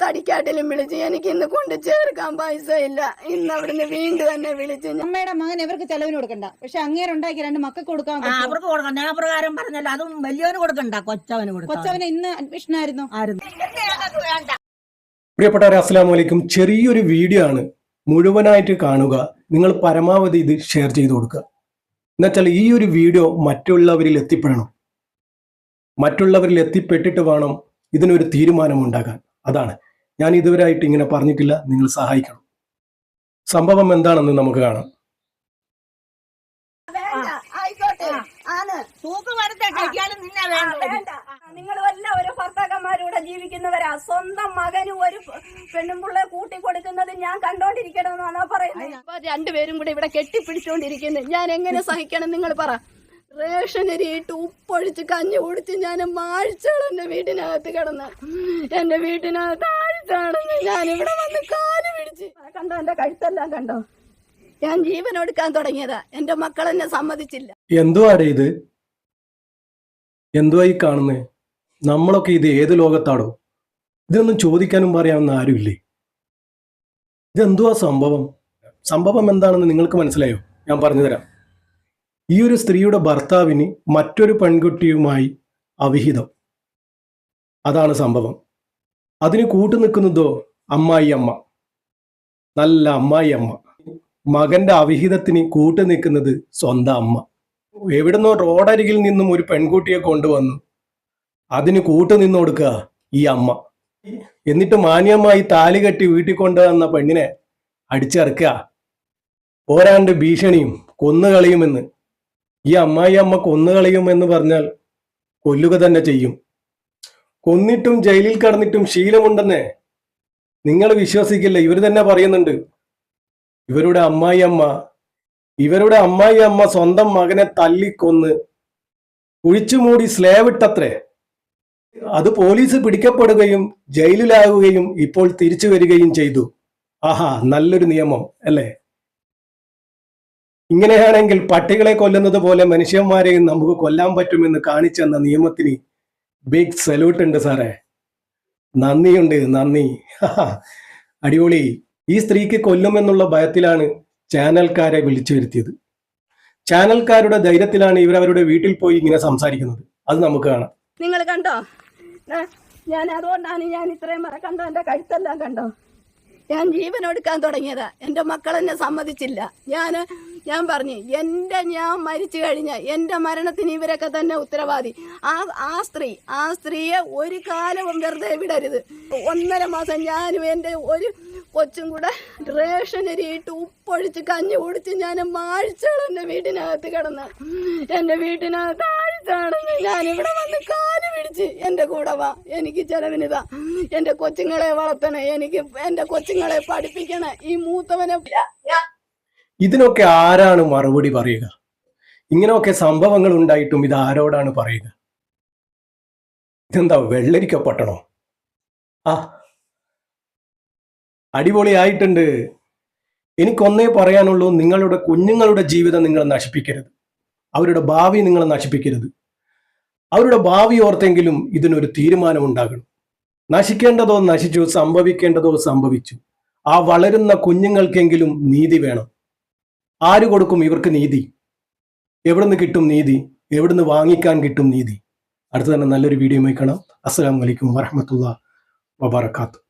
തടിക്കാട്ടിലും വിളിച്ച് എനിക്ക് ഇന്ന് കൊണ്ട് ചേർക്കാൻ പൈസ ഇല്ല ഇന്ന് അവിടുന്ന് വീണ്ടും തന്നെ വിളിച്ച് അമ്മയുടെ മകൻ ഇവർക്ക് ചെലവിന് കൊടുക്കണ്ട. പക്ഷെ അങ്ങേരുണ്ടാക്കി രണ്ട് മക്കൾക്ക് കൊടുക്കാൻ? അവർക്ക് കൊടുക്കാം ഞാൻ പ്രകാരം പറഞ്ഞല്ലോ. അതും വലിയവന് കൊടുക്കണ്ട. കൊച്ചവന് കൊടുക്കും കൊച്ചവന് ഇന്ന് അഡ്മിഷൻ ആയിരുന്നു. ആയിരുന്നു. പ്രിയപ്പെട്ടവരെ അസ്സാം അലൈക്കും. ചെറിയൊരു വീഡിയോ ആണ് മുഴുവനായിട്ട് കാണുക. നിങ്ങൾ പരമാവധി ഇത് ഷെയർ ചെയ്ത് കൊടുക്കുക. എന്നുവെച്ചാൽ ഈ ഒരു വീഡിയോ മറ്റുള്ളവരിൽ എത്തിപ്പെടണം. മറ്റുള്ളവരിൽ എത്തിപ്പെട്ടിട്ട് വേണം ഇതിനൊരു തീരുമാനം ഉണ്ടാകാൻ അതാണ്. ഞാൻ ഇതുവരെയായിട്ട് ഇങ്ങനെ പറഞ്ഞിട്ടില്ല. നിങ്ങൾ സഹായിക്കണം. സംഭവം എന്താണെന്ന് നമുക്ക് കാണാം. നിങ്ങൾ എല്ലാവരും ഭർത്താക്കന്മാരൂടെ ജീവിക്കുന്നവരാ. സ്വന്തം മകന് ഒരു പെണ്ണുമ്പിള്ള കൂട്ടി കൊടുക്കുന്നത് ഞാൻ കണ്ടോണ്ടിരിക്കണമെന്നാണോ പറയുന്നത്? രണ്ടുപേരും കൂടെ ഇവിടെ കെട്ടിപ്പിടിച്ചോണ്ടിരിക്കുന്നത് ഞാൻ എങ്ങനെ സഹിക്കണം? നിങ്ങൾ പറ. റേഷനരിയിട്ട് ഉപ്പൊഴിച്ച് കഞ്ഞി കുടിച്ച് ഞാൻ മാഴ്ചകൾ എന്റെ വീട്ടിനകത്ത് കിടന്ന്. എന്റെ വീട്ടിനകത്ത് ആഴ്ചകളും ഞാൻ ഇവിടെ വന്ന് കാൽ പിടിച്ച്. കണ്ടോ എന്റെ കഴുത്തെല്ലാം കണ്ടോ? ഞാൻ ജീവൻ എടുക്കാൻ തുടങ്ങിയതാ. എന്റെ മക്കൾ എന്നെ സമ്മതിച്ചില്ല. എന്തുവാടേ ഇത്? എന്തുവാ ഈ കാണുന്നേ? നമ്മളൊക്കെ ഇത് ഏത് ലോകത്താടോ? ഇതൊന്നും ചോദിക്കാനും പറയാമെന്ന് ആരുമില്ലേ? ഇതെന്തുവാ സംഭവം? സംഭവം എന്താണെന്ന് നിങ്ങൾക്ക് മനസ്സിലായോ? ഞാൻ പറഞ്ഞുതരാം. ഈ ഒരു സ്ത്രീയുടെ ഭർത്താവിന് മറ്റൊരു പെൺകുട്ടിയുമായി അവിഹിതം. അതാണ് സംഭവം. അതിന് കൂട്ടു നിൽക്കുന്നതോ അമ്മായി അമ്മ. നല്ല അമ്മായി അമ്മ. മകന്റെ അവിഹിതത്തിന് കൂട്ടു നിൽക്കുന്നത് സ്വന്തം അമ്മ. എവിടുന്നോ റോഡരികിൽ നിന്നും ഒരു പെൺകുട്ടിയെ കൊണ്ടുവന്നു. അതിന് കൂട്ടു നിന്ന് കൊടുക്കുക ഈ അമ്മ. എന്നിട്ട് മാന്യമായി താലി കെട്ടി വീട്ടിൽ കൊണ്ടുവന്ന പെണ്ണിനെ അടിച്ചിറക്കുക പോരാണ്ട് ഭീഷണിയും കൊന്നുകളയുമെന്ന് ഈ അമ്മായി അമ്മ കൊന്നുകളയും എന്ന് പറഞ്ഞാൽ കൊല്ലുക തന്നെ ചെയ്യും. കൊന്നിട്ടും ജയിലിൽ കടന്നിട്ടും ശീലമുണ്ടെന്നേ നിങ്ങൾ വിശ്വസിക്കില്ല. ഇവർ തന്നെ പറയുന്നുണ്ട് ഇവരുടെ അമ്മായി അമ്മ ഇവരുടെ അമ്മായി അമ്മ സ്വന്തം മകനെ തല്ലിക്കൊന്ന് കുഴിച്ചുമൂടി സ്ലേവ് ഇട്ടത്രേ. അത് പോലീസ് പിടിക്കപ്പെടുകയും ജയിലിലാകുകയും ഇപ്പോൾ തിരിച്ചു വരികയും ചെയ്തു. ആഹാ നല്ലൊരു നിയമം അല്ലേ? ഇങ്ങനെയാണെങ്കിൽ പട്ടികളെ കൊല്ലുന്നത് പോലെ മനുഷ്യന്മാരെയും നമുക്ക് കൊല്ലാൻ പറ്റുമെന്ന് കാണിച്ചെന്ന നിയമത്തിന് ബിഗ് സല്യൂട്ട് ഉണ്ട് സാറേ. നന്ദിയുണ്ട് നന്ദി. അടിപൊളി. ഈ സ്ത്രീക്ക് കൊല്ലുമെന്നുള്ള ഭയത്തിലാണ് ചാനൽക്കാരെ വിളിച്ചു വരുത്തിയത്. ചാനൽക്കാരുടെ ധൈര്യത്തിലാണ് ഇവർ അവരുടെ വീട്ടിൽ പോയി ഇങ്ങനെ സംസാരിക്കുന്നത്. അത് നമുക്ക് കാണാം. നിങ്ങൾ കണ്ടോ? ഞാൻ അതുകൊണ്ടാണ് ഞാൻ ഇത്രയും കണ്ടോ? എന്റെ കഴുത്തെല്ലാം കണ്ടോ? ഞാൻ ജീവൻ എടുക്കാൻ തുടങ്ങിയതാ. എന്റെ മക്കൾ എന്നെ സമ്മതിച്ചില്ല. ഞാൻ ഞാൻ പറഞ്ഞു എന്റെ ഞാൻ മരിച്ചു കഴിഞ്ഞ എന്റെ മരണത്തിന് ഇവരൊക്കെ തന്നെ ഉത്തരവാദി. ആ ആ സ്ത്രീ ആ സ്ത്രീയെ ഒരു കാലവും വെറുതെ വിടരുത്. ഒന്നര മാസം ഞാനും എന്റെ ഒരു കൊച്ചും കൂടെ റേഷനരിയിട്ട് ഉപ്പൊഴിച്ച് കഞ്ഞി കുടിച്ച് ഞാൻ മാഴ്ചകൾ എന്റെ വീട്ടിനകത്ത് കിടന്ന് എന്റെ വീട്ടിനകത്ത് ആഴ്ചയാണെന്ന് ഞാൻ ഇവിടെ വന്ന് കാൽ പിടിച്ച് എന്റെ കൂടെ വാ. എനിക്ക് ചെലവിനിതാ. എന്റെ കൊച്ചുങ്ങളെ വളർത്തണേ. എനിക്ക് എന്റെ കൊച്ചുങ്ങളെ പഠിപ്പിക്കണേ. ഈ മൂത്തവനെ ഇതിനൊക്കെ ആരാണ് മറുപടി പറയുക? ഇങ്ങനെയൊക്കെ സംഭവങ്ങൾ ഉണ്ടായിട്ടും ഇത് ആരോടാണ് പറയുക? ഇതെന്താ വെള്ളരിക്കപ്പെട്ടണോ? ആ. അടിപൊളിയായിട്ടുണ്ട്. എനിക്കൊന്നേ പറയാനുള്ളൂ നിങ്ങളുടെ കുഞ്ഞുങ്ങളുടെ ജീവിതം നിങ്ങൾ നശിപ്പിക്കരുത്. അവരുടെ ഭാവി നിങ്ങൾ നശിപ്പിക്കരുത്. അവരുടെ ഭാവി ഓർത്തെങ്കിലും ഇതിനൊരു തീരുമാനം ഉണ്ടാകണം. നശിക്കേണ്ടതോ നശിച്ചു സംഭവിക്കേണ്ടതോ സംഭവിച്ചു. ആ വളരുന്ന കുഞ്ഞുങ്ങൾക്കെങ്കിലും നീതി വേണം. ആര് കൊടുക്കും ഇവർക്ക് നീതി? എവിടുന്ന് കിട്ടും നീതി? എവിടുന്ന് വാങ്ങിക്കാൻ കിട്ടും നീതി? അടുത്ത തന്നെ നല്ലൊരു വീഡിയോ കാണാം. അസ്സാം അലൈക്കും വരഹമത്തുള്ള വബർക്കാത്തു